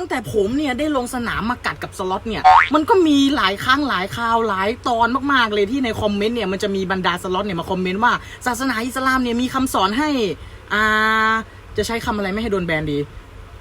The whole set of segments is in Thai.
ตั้งแต่ผมเนี่ยได้ลงสนามมากัดกับสล็อตเนี่ย มันก็มีหลายครั้งหลายคราวหลายตอนมากๆเลยที่ในคอมเมนต์เนี่ยมันจะมีบรรดาสล็อตเนี่ยมาคอมเมนต์ว่าศาสนาอิสลามเนี่ยมีคำสอนให้อ่าจะใช้คำอะไรไม่ให้โดนแบนดี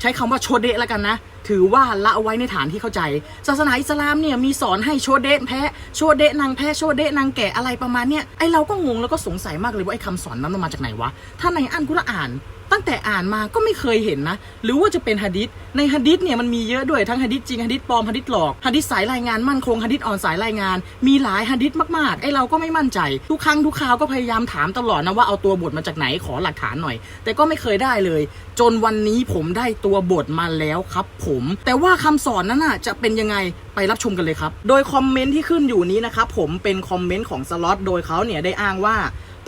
ใช้คำว่าโชเดะแล้วกันนะ ถือว่าละเอาไว้ในฐานที่เข้าใจ ศาสนาอิสลามเนี่ยมีสอนให้โชเดะแพะโชเดะนางแพะโชเดะนางแกะอะไรประมาณเนี้ยไอเราก็งงแล้วก็สงสัยมากเลยว่าไอคำสอนนั้นมันมาจากไหนวะถ้าในอันกุรอาน ตั้งแต่อ่านมาก็ไม่เคยเห็นนะ หรือว่าจะเป็นฮะดิษในฮะดิษเนี่ยมันมีเยอะด้วยทั้งฮะดิษจริงฮะดิษปลอมฮะดิษหลอกฮะดิษสายรายงานมั่นคงฮะดิษอ่อนสายรายงาน มีหลายฮะดิษมากๆไอเราก็ไม่มั่นใจ ทุกครั้งทุกคราวก็พยายามถามตลอดนะว่าเอาตัวบทมาจากไหนขอหลักฐานหน่อย แต่ก็ไม่เคยได้เลย จนวันนี้ผมได้ตัวบทมาแล้วครับ ผม แต่ว่าคำสอนนั้นน่ะจะเป็นยังไงไปรับชมกันเลยครับ โดยคอมเมนต์ที่ขึ้นอยู่นี้นะครับผมเป็นคอมเมนต์ของสล็อตโดยเขาเนี่ยได้อ้างว่า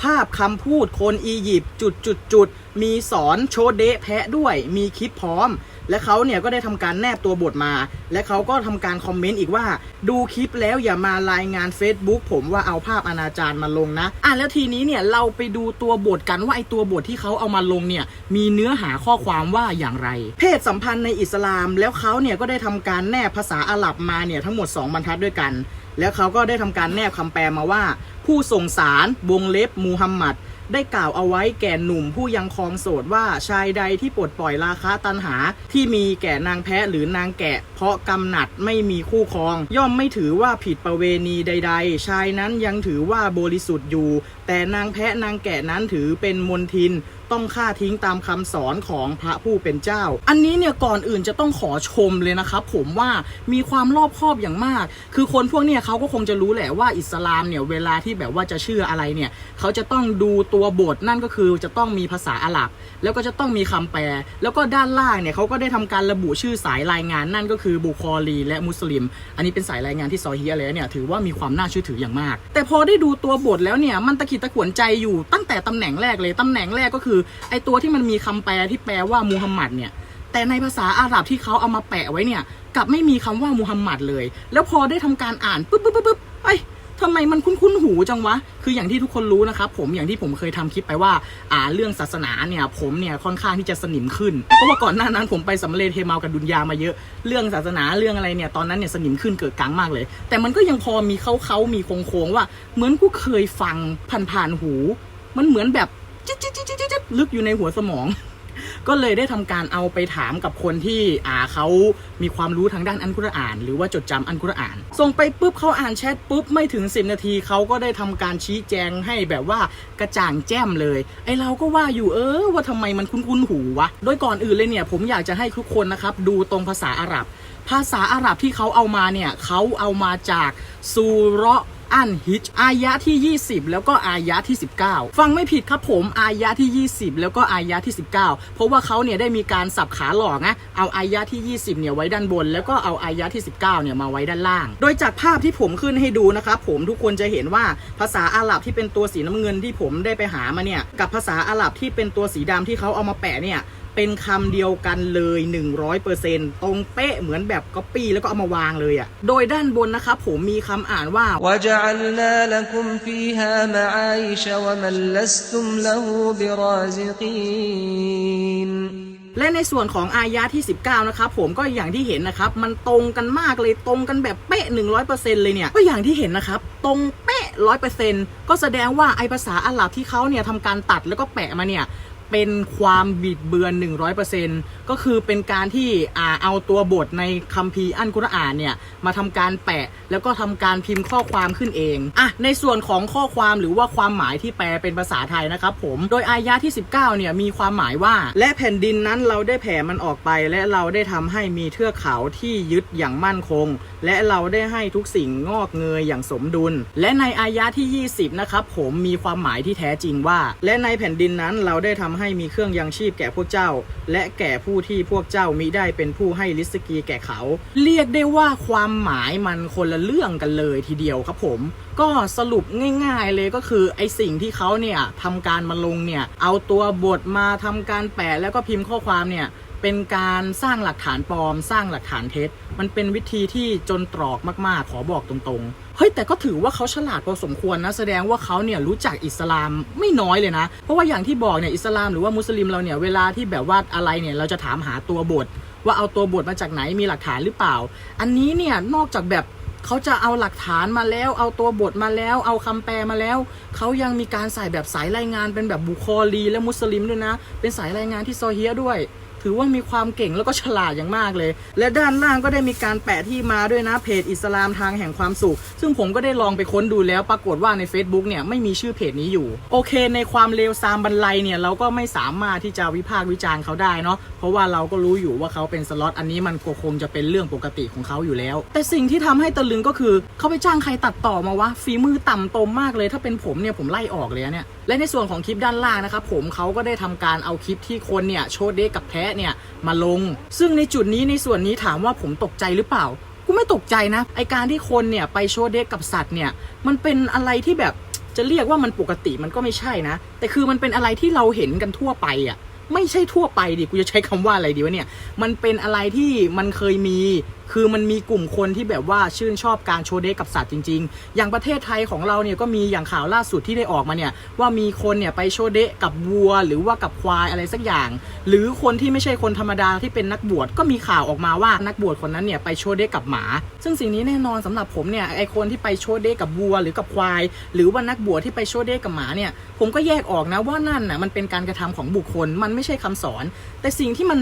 ภาพคำพูดคนอียิปต์จุดจุดจุดมีสอนโชเดะแพะด้วย มีคลิปพร้อม และเขาเนี่ยก็ได้ทำการแนบตัวบทมา และเขาก็ทำการคอมเมนต์อีกว่า ดูคลิปแล้วอย่ามารายงาน Facebook ผมว่าเอาภาพอนาจารมาลงนะ อะแล้วทีนี้เนี่ยเราไปดูตัวบทกันว่าไอตัวบทที่เขาเอามาลงเนี่ยมีเนื้อหาข้อความว่าอย่างไร เพศสัมพันธ์ในอิสลาม แล้วเขาเนี่ยก็ได้ทำการแนบภาษาอาหรับมาเนี่ยทั้งหมด 2 บรรทัดด้วยกัน แล้วเขาก็ได้ทำการแนบคำแปลมาว่า ผู้ส่งสารวงเล็บมูฮัมหมัด ได้กล่าวเอาไว้แก่หนุ่มผู้ยังคลองโสดว่าชายใดที่ปลดปล่อยราคาตันหา ที่มีแก่นางแพะหรือนางแกะ เพราะกำหนัดไม่มีคู่ครอง ย่อมไม่ถือว่าผิดประเวณีใด ๆ ชายนั้นยังถือว่าบริสุทธิ์อยู่ แต่นางแพะนางแกะนั้นถือเป็นมนทิน ต้องฆ่าทิ้งตามคำสอนของพระผู้เป็นเจ้า อันนี้เนี่ยก่อนอื่นจะต้องขอชมเลยนะครับผมว่ามีความรอบคอบอย่างมาก คือคนพวกเนี่ยเขาก็คงจะรู้แหละว่าอิสลามเนี่ยเวลาที่แบบว่าจะเชื่ออะไรเนี่ยเขาจะต้องดูตัวบทนั่นก็คือจะต้องมีภาษาอาหรับ แล้วก็จะต้องมีคำแปล แล้วก็ด้านล่างเนี่ยเขาก็ได้ทำการระบุชื่อสายรายงานนั่นก็คือบุคอรี และมุสลิม อันนี้เป็นสายรายงานที่ซอฮีอะไรเนี่ยถือว่ามีความน่าเชื่อถืออย่างมาก แต่พอได้ดูตัวบทแล้วเนี่ยมันตะขิดตะขวนใจอยู่ตั้งแต่ตำแหน่งแรกเลยตำแหน่งแรกก็คือไอตัวที่มันมีคำแปลที่แปลว่ามูฮัมหมัดเนี่ย แต่ในภาษาอาหรับที่เขาเอามาแปะไว้เนี่ยกลับไม่มีคำว่ามูฮัมหมัดเลย แล้วพอได้ทำการอ่านปุ๊บปุ๊บปุ๊บปุ๊บเอ้ทำไมมันคุ้นๆหูจังวะ คืออย่างที่ทุกคนรู้นะครับผมอย่างที่ผมเคยทำคลิปไปว่า อ่าเรื่องศาสนาเนี่ยผมเนี่ยค่อนข้างที่จะสนิมขึ้น เพราะว่าก่อนหน้านั้นผมไปสำเร็จเทมากับดุนยามาเยอะ เรื่องศาสนาเรื่องอะไรเนี่ยตอนนั้นเนี่ยสนิมขึ้นเกิดกลางมากเลย แต่มันก็ยังพอมีเขาเขามีโค้งๆว่า เหมือนกูเคยฟังผ่านๆหู มันเหมือนแบบ จิ๊ดจิ๊ดจิ๊ดจิ๊ดลึกอยู่ในหัวสมอง ก็เลยได้ทำการเอาไปถามกับคนที่อ่าเขามีความรู้ทางด้านอันกุรอาน หรือว่าจดจำอันกุรอาน ส่งไปปุ๊บเขาอ่านแชทปุ๊บไม่ถึง 10 นาทีเขาก็ได้ทำการชี้แจงให้แบบว่ากระจ่างแจ้มเลย ไอเราก็ว่าอยู่เออว่าทำไมมันคุ้นๆหูวะ โดยก่อนอื่นเลยเนี่ยผมอยากจะให้ทุกคนนะครับดูตรงภาษาอาหรับ ภาษาอาหรับที่เขาเอามาเนี่ยเขาเอามาจากซูเราะ์ อันฮิจอายะที่ 20 แล้วก็อายะที่ 19 ฟังไม่ผิดครับผมอายะที่ 20 แล้วก็อายะที่ 19 เพราะว่าเขาเนี่ยได้มีการสับขาหลอกนะเอาอายะที่ 20 เนี่ยไว้ด้านบน แล้วก็เอาอายะที่ 19 เนี่ยมาไว้ด้านล่าง โดยจากภาพที่ผมขึ้นให้ดูนะครับผมทุกคนจะเห็นว่าภาษาอาหรับที่เป็นตัวสีน้ำเงินที่ผมได้ไปหามาเนี่ยกับภาษาอาหรับที่เป็นตัวสีดำที่เขาเอามาแปะเนี่ย เป็นคำเดียวกันเลย 100%ตรงเป๊ะเหมือนแบบก๊อปปี้แล้วก็เอามาวางเลยอะ่ะ โดยด้านบนนะครับผมมีคำอ่านว่า وجعلنا لكم فيها معايش ومن لستم له برازقين และในส่วนของอายะที่ 19 นะครับผมก็อย่างที่เห็นนะครับ มันตรงกันมากเลยตรงกันแบบเป๊ะ 100%เลยเนี่ย ก็อย่างที่เห็นนะครับ ตรงเป๊ะ 100%ก็แสดงว่าไอภาษาอาหรับที่เขาเนี่ยทำการตัดแล้วก็แปะมาเนี่ย เป็นความบิดเบือน 100%ก็คือเป็นการที่อ่าเอาตัวบทในคัมภีร์อันกุรอานเนี่ยมาทำการแปะแล้วก็ทำการพิมพ์ข้อความขึ้นเองอะในส่วนของข้อความหรือว่าความหมายที่แปลเป็นภาษาไทยนะครับผมโดยอายะที่ 19เนี่ยมีความหมายว่า และแผ่นดินนั้นเราได้แผ่มันออกไป และเราได้ทำให้มีเทือกเขาที่ยึดอย่างมั่นคง และเราได้ให้ทุกสิ่งงอกเงยอย่างสมดุล และในอายะที่ 20นะครับผมมีความหมายที่แท้จริงว่า และในแผ่นดินนั้นเราได้ทำให้ให้มีเครื่องยังชีพแก่พวกเจ้า และแก่ผู้ที่พวกเจ้ามิได้เป็นผู้ให้ลิสกีแก่เขา เรียกได้ว่าความหมายมันคนละเรื่องกันเลยทีเดียวครับผม ก็สรุปง่ายๆเลยก็คือไอสิ่งที่เขาเนี่ยทำการมาลงเนี่ยเอาตัวบทมาทำการแปะแล้วก็พิมพ์ข้อความเนี่ยเป็นการสร้างหลักฐานปลอม สร้างหลักฐานเท็จ มันเป็นวิธีที่จนตรอกมากๆ ขอบอกตรงๆ เฮ้ย แต่ก็ถือว่าเขาฉลาดพอสมควรนะ แสดงว่าเขาเนี่ยรู้จักอิสลามไม่น้อยเลยนะ เพราะว่าอย่างที่บอกเนี่ยอิสลามหรือว่ามุสลิมเราเนี่ยเวลาที่แบบว่าอะไรเนี่ยเราจะถามหาตัวบท ว่าเอาตัวบทมาจากไหนมีหลักฐานหรือเปล่า อันนี้เนี่ยนอกจากแบบเขาจะเอาหลักฐานมาแล้ว เอาตัวบทมาแล้ว เอาคำแปลมาแล้ว เขายังมีการใส่แบบสายรายงานเป็นแบบบุคอลีและมุสลิมด้วยนะ เป็นสายรายงานที่ซอเฮียด้วย ถือว่ามีความเก่งแล้วก็ฉลาดอย่างมากเลย และด้านล่างก็ได้มีการแปะที่มาด้วยนะเพจอิสลามทางแห่งความสุข ซึ่งผมก็ได้ลองไปค้นดูแล้วปรากฏว่าใน Facebook เนี่ยไม่มีชื่อเพจนี้อยู่ โอเค ในความเลวซามบรรลัยเนี่ยเราก็ไม่สามารถที่จะวิพากษ์วิจารณ์เขาได้เนาะเพราะว่าเราก็รู้อยู่ว่าเขาเป็นสล็อตอันนี้มันก็คงจะเป็นเรื่องปกติของเขาอยู่แล้ว แต่สิ่งที่ทำให้ตะลึงก็คือเขาไปจ้างใครตัดต่อมาวะฝีมือต่ำตมมากเลย ถ้าเป็นผมเนี่ยผมไล่ออกเลยนะเนี่ยและในส่วนของคลิปด้านล่างนะครับผมเขาก็ได้ทำการเอาคลิปที่คนเนี่ยโชว์เด็กกับแพะเนี่ยมาลง ซึ่งในจุดนี้ในส่วนนี้ถามว่าผมตกใจหรือเปล่ากูไม่ตกใจนะไอการที่คนเนี่ยไปโชว์เด็กกับสัตว์เนี่ยมันเป็นอะไรที่แบบจะเรียกว่ามันปกติมันก็ไม่ใช่นะ แต่คือมันเป็นอะไรที่เราเห็นกันทั่วไปอะไม่ใช่ทั่วไปดิ กูจะใช้คำว่าอะไรดีวะเนี่ย มันเป็นอะไรที่มันเคยมี คือมันมีกลุ่มคนที่แบบว่าชื่นชอบการโชว์เด็กกับสัตว์จริง ๆ อย่างประเทศไทยของเราเนี่ยก็มีอย่างข่าวล่าสุดที่ได้ออกมาเนี่ยว่ามีคนเนี่ยไปโชว์เด็กกับวัว หรือว่ากับควายอะไรสักอย่าง หรือคนที่ไม่ใช่คนธรรมดาที่เป็นนักบวชก็มีข่าวออกมาว่านักบวชคนนั้นเนี่ยไปโชว์เด็กกับหมา ซึ่งสิ่งนี้แน่นอนสำหรับผมเนี่ยไอคนที่ไปโชว์เด็กกับวัว หรือกับควาย หรือว่านักบวชที่ไปโชว์เด็กกับหมาเนี่ยผมก็แยกออกนะว่านั่นน่ะมันเป็นการกระทำของบุคคลมันไม่ใช่คำสอน แต่สิ่งที่มัน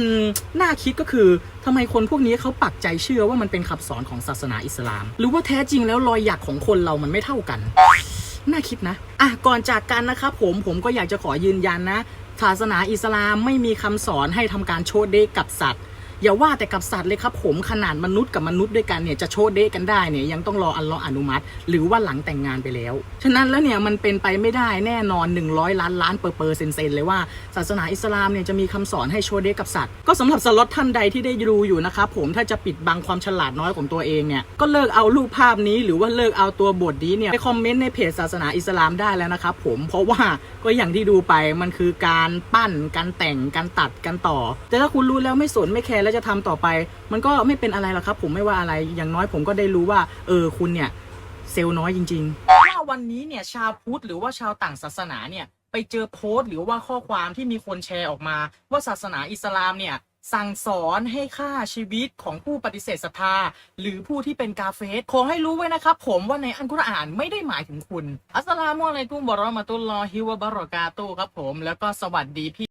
น่าคิดก็คือทำไมคนพวกนี้เขาปักใจเชื่อว่ามันเป็นคำสอนของศาสนาอิสลาม หรือว่าแท้จริงแล้วรอยหยักของคนเรามันไม่เท่ากัน น่าคิดนะ อะ ก่อนจากกันนะครับผม ผมก็อยากจะขอยืนยันนะ ศาสนาอิสลามไม่มีคำสอนให้ทำการโชดเดะกับสัตว์ อย่าว่าแต่กับสัตว์เลยครับผมขนาดมนุษย์กับมนุษย์ด้วยกันเนี่ยจะโชว์เดะกันได้เนี่ยยังต้องรออัลเลออนุมัติ หรือว่าหลังแต่งงานไปแล้ว ฉะนั้นแล้วเนี่ยมันเป็นไปไม่ได้แน่นอน 100 ล้านล้านเปอร์เปอร์เซนเซนเลยว่าศาสนาอิสลามเนี่ยจะมีคำสอนให้โชว์เดะกับสัตว์ ก็สำหรับสล็อตท่านใดที่ได้ดูอยู่นะครับผมถ้าจะปิดบังความฉลาดน้อยของตัวเองเนี่ยก็เลิกเอารูปภาพนี้ หรือว่าเลิกเอาตัวบทนี้เนี่ยไปคอมเมนต์ในเพจศาสนาอิสลามได้แล้วนะครับผมเพราะว่าก็อย่างที่ดูไปมันคือการปั้นการแต่งการตัดการต่อ แต่ถ้าคุณรู้แล้วไม่สนไม่แคร์แล้วจะทำต่อไป มันก็ไม่เป็นอะไรหรอกครับ ผมไม่ว่าอะไรอย่างน้อยผมก็ได้รู้ว่า เออคุณเนี่ยเซลล์น้อยจริงๆว่าวันนี้เนี่ยชาวพุทธหรือว่าชาวต่างศาสนาเนี่ยไปเจอโพสต์หรือว่าข้อความที่มีคนแชร์ออกมา ว่าศาสนาอิสลามเนี่ยสั่งสอนให้ฆ่าชีวิตของผู้ปฏิเสธศรัทธาหรือผู้ที่เป็นกาเฟสขอให้รู้ไว้นะครับผมว่าในอันกุรอานไม่ได้หมายถึงคุณ อัสสลามุอะลัยกุมบราะมะตุลลอฮิวะบะเราะกาตุครับผมแล้วก็สวัสดีพี่